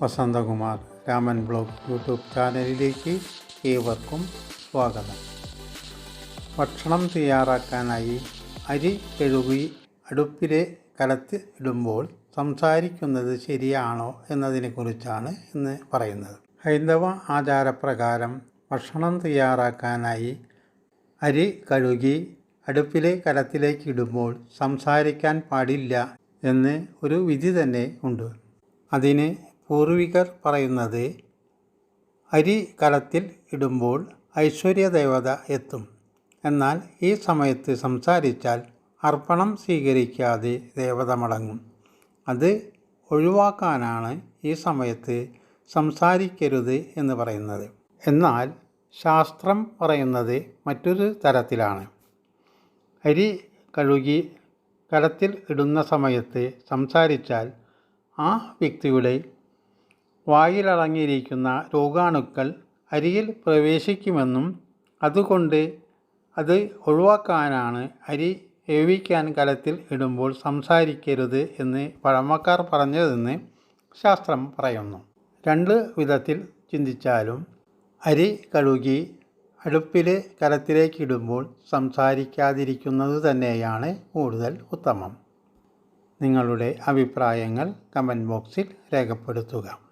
Vasanthakumar Raman blog YouTube ചാനലിലേക്ക് ഏവർക്കും സ്വാഗതം. ഭക്ഷണം തയ്യാറാക്കാനായി അരി കഴുകി അടുപ്പിലെ കലത്ത് ഇടുമ്പോൾ സംസാരിക്കുന്നത് ശരിയാണോ എന്നതിനെക്കുറിച്ചാണ് ഇന്ന് പറയുന്നത്. ഹൈന്ദവ ആചാരപ്രകാരം ഭക്ഷണം തയ്യാറാക്കാനായി അരി കഴുകി അടുപ്പിലെ കലത്തിലേക്ക് ഇടുമ്പോൾ സംസാരിക്കാൻ പാടില്ല എന്ന് ഒരു വിധി തന്നെ ഉണ്ട്. അതിന് പൂർവികർ പറയുന്നത് അരി കലത്തിൽ ഇടുമ്പോൾ ഐശ്വര്യ ദേവത എത്തും. എന്നാൽ ഈ സമയത്ത് സംസാരിച്ചാൽ അർപ്പണം സ്വീകരിക്കാതെ ദേവത മടങ്ങും. അത് ഒഴിവാക്കാനാണ് ഈ സമയത്ത് സംസാരിക്കരുത് എന്ന് പറയുന്നത്. എന്നാൽ ശാസ്ത്രം പറയുന്നത് മറ്റൊരു തരത്തിലാണ്. അരി കഴുകി കലത്തിൽ ഇടുന്ന സമയത്ത് സംസാരിച്ചാൽ ആ വ്യക്തിയുടെ വായിലടങ്ങിയിരിക്കുന്ന രോഗാണുക്കൾ അരിയിൽ പ്രവേശിക്കുമെന്നും അതുകൊണ്ട് അത് ഒഴിവാക്കാനാണ് അരി വേവിക്കാൻ കലത്തിൽ ഇടുമ്പോൾ സംസാരിക്കരുത് എന്ന് പഴമക്കാർ പറഞ്ഞതെന്ന് ശാസ്ത്രം പറയുന്നു. രണ്ട് വിധത്തിൽ ചിന്തിച്ചാലും അരി കഴുകി അടുപ്പിൽ കലത്തിലേക്കിടുമ്പോൾ സംസാരിക്കാതിരിക്കുന്നത് തന്നെയാണ് കൂടുതൽ ഉത്തമം. നിങ്ങളുടെ അഭിപ്രായങ്ങൾ കമന്റ് ബോക്സിൽ രേഖപ്പെടുത്തുക.